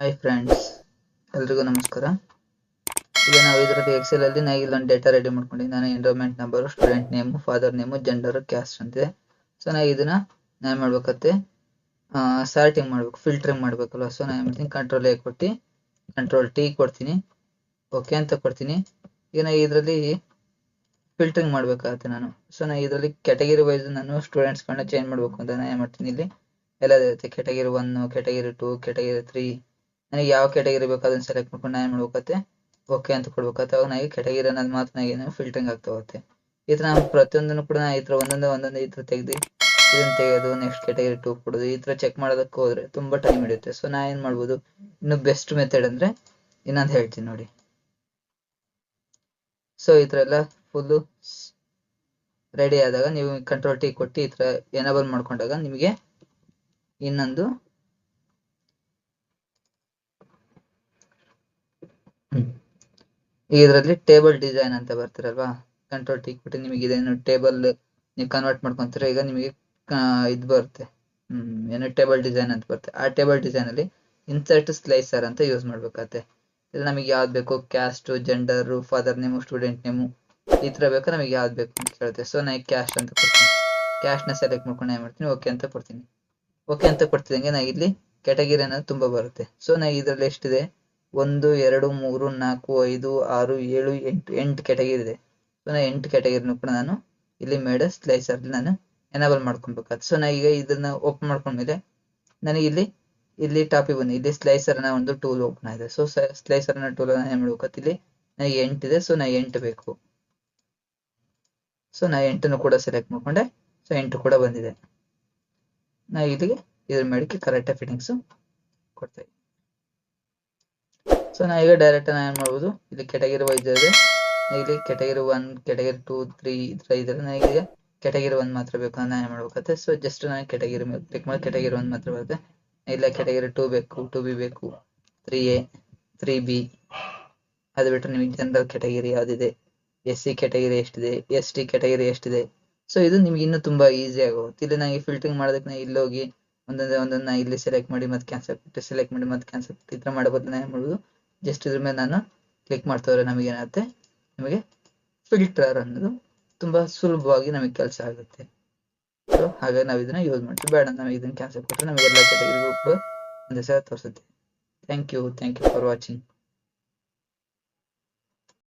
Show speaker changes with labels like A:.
A: Hi friends ಎಲ್ರಿಗೂ ನಮಸ್ಕಾರ. ಈಗ ನಾವು ಇದರಲ್ಲಿ ಎಕ್ಸೆಲ್ ಅಲ್ಲಿ ನಾನು ಇಲ್ಲೊಂದು ಡೇಟಾ ರೆಡಿ ಮಾಡ್ಕೊಂಡಿದ್ದೀನಿ. ನಾನು enrolment number student name father name gender caste ಅಂತಿದೆ. ಸೊ ನಾ ಇದನ್ನ, ನಾನು ಮಾಡ್ಬೇಕತ್ತೆ ಸಾರ್ಟಿಂಗ್ ಮಾಡ್ಬೇಕು ಫಿಲ್ಟರಿಂಗ್ ಮಾಡ್ಬೇಕಲ್ವ? ಸೊ ನಾನು ಮಾಡ್ತೀನಿ ಕಂಟ್ರೋಲ್ ಎ ಕೊಟ್ಟು ಕಂಟ್ರೋಲ್ ಟಿ ಕೊಡ್ತೀನಿ. ಓಕೆ ಅಂತ ಕೊಡ್ತೀನಿ. ಈಗ ನಾ ಇದರಲ್ಲಿ ಫಿಲ್ಟರಿಂಗ್ ಮಾಡ್ಬೇಕಾಗತ್ತೆ ನಾನು. ಸೊ ನಾ ಇದರಲ್ಲಿ ಕ್ಯಾಟಗರಿ ವೈಸ್ ನಾನು ಸ್ಟೂಡೆಂಟ್ಸ್ ಸ್ಟೂಡೆಂಟ್ಸ್ಗಳನ್ನ ಚೇಂಜ್ ಮಾಡಬೇಕು ಅಂತ ನಾನು ಏನು ಮಾಡ್ತೀನಿ ಇಲ್ಲಿ. ಎಲ್ಲ ಇರುತ್ತೆ. Category one category two category three ನನಗೆ ಯಾವ ಕ್ಯಾಟಗರಿ ಬೇಕು ಅದನ್ನ ಸೆಲೆಕ್ಟ್ ಮಾಡ್ಕೊಂಡು ನಾನು ಏನು ಮಾಡ್ಬೇಕತ್ತೆ ಓಕೆ ಅಂತ ಕೊಡ್ಬೇಕಾಗುತ್ತೆ. ಅವಾಗ ನನಗೆ ಕ್ಯಾಟಗರಿ ಅನ್ನೋದು ಮಾತ್ರ ನನಗೆ ಫಿಲ್ಟರಿಂಗ್ ಆಗ್ತಾ ಹೋಗುತ್ತೆ. ಈ ಥರ ನಾನು ಪ್ರತಿಯೊಂದನ್ನು ಕೂಡ ನಾನು ಈ ಥರ ಒಂದೊಂದೇ ಒಂದೊಂದೇ ಈ ಥರ ತೆಗೆದು ಇದನ್ನ ತೆಗೆಯೋದು ನೆಕ್ಸ್ಟ್ ಕ್ಯಾಟಗರಿ ಟೂ ಕೊಡೋದು. ಈ ಥರ ಚೆಕ್ ಮಾಡೋದಕ್ಕೆ ಹೋದ್ರೆ ತುಂಬ ಟೈಮ್ ಹಿಡಿಯುತ್ತೆ. ಸೊ ನಾ ಏನು ಮಾಡ್ಬೋದು? ಇನ್ನು ಬೆಸ್ಟ್ ಮೆಥಡ್ ಅಂದರೆ ಇನ್ನೊಂದು ಹೇಳ್ತೀನಿ ನೋಡಿ. ಸೊ ಈ ಥರ ಎಲ್ಲ ಫುಲ್ಲು ರೆಡಿ ಆದಾಗ ನೀವು ಕಂಟ್ರೋಲ್ ಟಿ ಕೊಟ್ಟು ಈ ಥರ ಎನೇಬಲ್ ಮಾಡ್ಕೊಂಡಾಗ ನಿಮಗೆ ಇನ್ನೊಂದು ಇದರಲ್ಲಿ ಟೇಬಲ್ ಡಿಸೈನ್ ಅಂತ ಬರ್ತಿರಲ್ವಾ? ಕಂಟ್ರೋಲ್ ಟಿ ಕೊಟ್ಟು ನಿಮಗೆ ಇದೇನು ಟೇಬಲ್ ನೀವು ಕನ್ವರ್ಟ್ ಮಾಡ್ಕೊಂತೀರ, ಈಗ ನಿಮಗೆ ಇದು ಬರುತ್ತೆ. ಹ್ಮ್, ಏನು ಟೇಬಲ್ ಡಿಸೈನ್ ಅಂತ ಬರುತ್ತೆ. ಆ ಟೇಬಲ್ ಡಿಸೈನ್ ಅಲ್ಲಿ ಇನ್ಸರ್ಟ್ ಸ್ಲೈಸರ್ ಅಂತ ಯೂಸ್ ಮಾಡ್ಬೇಕಾಗತ್ತೆ. ಇಲ್ಲಿ, ನಮಗೆ ಯಾವ್ದು ಬೇಕು? Caste gender father name student name ಈ ತರ ಬೇಕು ನಮಗೆ ಯಾವ್ದು ಬೇಕು ಅಂತ ಕೇಳುತ್ತೆ. ಸೊ ನಾನು ಕ್ಯಾಸ್ಟ್ ಅಂತ ಕೊಡ್ತೀನಿ. ನ ಸೆಲೆಕ್ಟ್ ಮಾಡ್ಕೊಂಡು ಏನ್ ಮಾಡ್ತೀನಿ? ಓಕೆ ಅಂತ ಕೊಡ್ತೀನಿ. ಓಕೆ ಅಂತ ಕೊಡ್ತಿದಂಗೆ ನಾ ಇಲ್ಲಿ ಕ್ಯಾಟಗರಿ ಅನ್ನೋದು ತುಂಬಾ ಬರುತ್ತೆ. ಸೊ ನಾ ಇದರಲ್ಲಿ ಎಷ್ಟಿದೆ? ಒಂದು, ಎರಡು, ಮೂರು, ನಾಲ್ಕು, ಐದು, ಆರು, ಏಳು, ಎಂಟು ಎಂಟು ಕೆಟಗರಿ ಇದೆ. ಸೊ ನಾ ಎಂಟು ಕೆಟಗರಿನೂ ಕೂಡ ನಾನು. ಇಲ್ಲಿ ಮೇಡ ಸ್ಲೈಸರ್ ನಾನು ಎನೇಬಲ್ ಮಾಡ್ಕೊಬೇಕಾಗುತ್ತೆ ಸೊ ನಾ ಈಗ ಇದನ್ನ ಓಪನ್ ಮಾಡ್ಕೊಂಡ್ಮೇಲೆ ನನಗೆ ಇಲ್ಲಿ ಇಲ್ಲಿ ಟಾಪಿ ಬಂದು ಇಲ್ಲಿ ಸ್ಲೈಸರ್ನ ಒಂದು ಟೂಲ್ ಓಪನ್ ಆಗಿದೆ. ಸೊ ಸ್ಲೈಸರ್ನ ಟೂಲ್ ಏನ್ ಮಾಡ್ಬೇಕಂತ ಇಲ್ಲಿ ನನಗೆ ಎಂಟಿದೆ ಸೊ ನಾ ಎಂಟು ಬೇಕು. ಸೊ ನಾ ಎಂಟನ್ನು ಕೂಡ ಸೆಲೆಕ್ಟ್ ಮಾಡ್ಕೊಂಡೆ. ಸೊ ಎಂಟು ಕೂಡ ಬಂದಿದೆ. ನಾ ಇಲ್ಲಿಗೆ ಇದ್ರ ಮೇಡಕ್ಕೆ ಕರೆಕ್ಟ್ ಫಿಟ್ಟಿಂಗ್ಸ್ ಕೊಡ್ತಾ ಇದ್ದೀನಿ. ಸೊ ನಾ ಈಗ ಡೈರೆಕ್ಟ್ ನಾ ಏನ್ ಮಾಡ್ಬೋದು? ಇಲ್ಲಿ ಕೆಟಗರಿ ವೈಸ್ ಇದೆ. ಇಲ್ಲಿ category one category two three ಈ ಇದ್ರೆ ಇದ್ರೆ ನನಗೆ ಕೆಟಗರಿ ಒನ್ ಮಾತ್ರ ಬೇಕು ನಾನು ಏನ್ ಮಾಡ್ಬೇಕಾಗುತ್ತೆ? ಸೊ ಜಸ್ಟ್ ನಾನು ಕೆಟಗರಿ ಮೇಲೆ ಕ್ಲಿಕ್ ಮಾಡಿ ಕೆಟಗರಿ ಒನ್ ಮಾತ್ರ ಬರುತ್ತೆ. ಇಲ್ಲ ಕೆಟಗರಿ ಟೂ ಬೇಕು ಟೂ ಬಿ ಬೇಕು ತ್ರೀ ಎ ತ್ರೀ ಬಿ ಅದು ಬಿಟ್ಟರೆ ನಿಮಗೆ ಜನರಲ್ ಕೆಟಗರಿ ಯಾವ್ದಿದೆ? ಎಸ್ ಸಿ ಕೆಟಗರಿ ಎಷ್ಟಿದೆ? ಎಸ್ ಟಿ ಕೆಟಗರಿ ಎಷ್ಟಿದೆ? ಸೊ ಇದು ನಿಮ್ಗೆ ಇನ್ನೂ ತುಂಬಾ ಈಸಿ ಆಗುತ್ತೆ ಇಲ್ಲಿ ನಾನು ಫಿಲ್ಟರಿಂಗ್ ಮಾಡೋದಕ್ಕೆ ನಾ ಇಲ್ಲಿ ಹೋಗಿ ಒಂದೊಂದೇ ಒಂದೊಂದನ್ನ ಇಲ್ಲಿ ಸೆಲೆಕ್ಟ್ ಮಾಡಿ ಮತ್ತೆ ಕ್ಯಾನ್ಸಲ್ ಬಿಟ್ಟು ಸೆಲೆಕ್ಟ್ ಮಾಡಿ ಮತ್ತೆ ಕ್ಯಾನ್ಸಲ್ ಈ ಥರ ಮಾಡೋ ಬದಲು ಏನು ಮಾಡ್ಬೋದು? ಜಸ್ಟ್ ಇದ್ರ ಮೇಲೆ ನಾನು ಕ್ಲಿಕ್ ಮಾಡ್ತವ್ರೆ ನಮಗೆ ಏನಾಗುತ್ತೆ ನಮಗೆ ಫಿಲ್ಟರ್ ಅನ್ನೋದು ತುಂಬಾ ಸುಲಭವಾಗಿ ನಮಗೆ ಕೆಲಸ ಆಗುತ್ತೆ. ಸೊ ಹಾಗಾಗಿ ನಾವು ಇದನ್ನ ಯೂಸ್ ಮಾಡ್ತೀವಿ. ಬೇಡ, ನಮಗೆ ಇದನ್ನ ಕ್ಯಾನ್ಸಲ್ ಕೊಟ್ಟರೆ ನಮಗೆ ಎಲ್ಲ ಕೆಟಗರಿಗೂ ಕೂಡ ಒಂದೇ ಸಲ ತೋರಿಸುತ್ತೆ. Thank you thank you for watching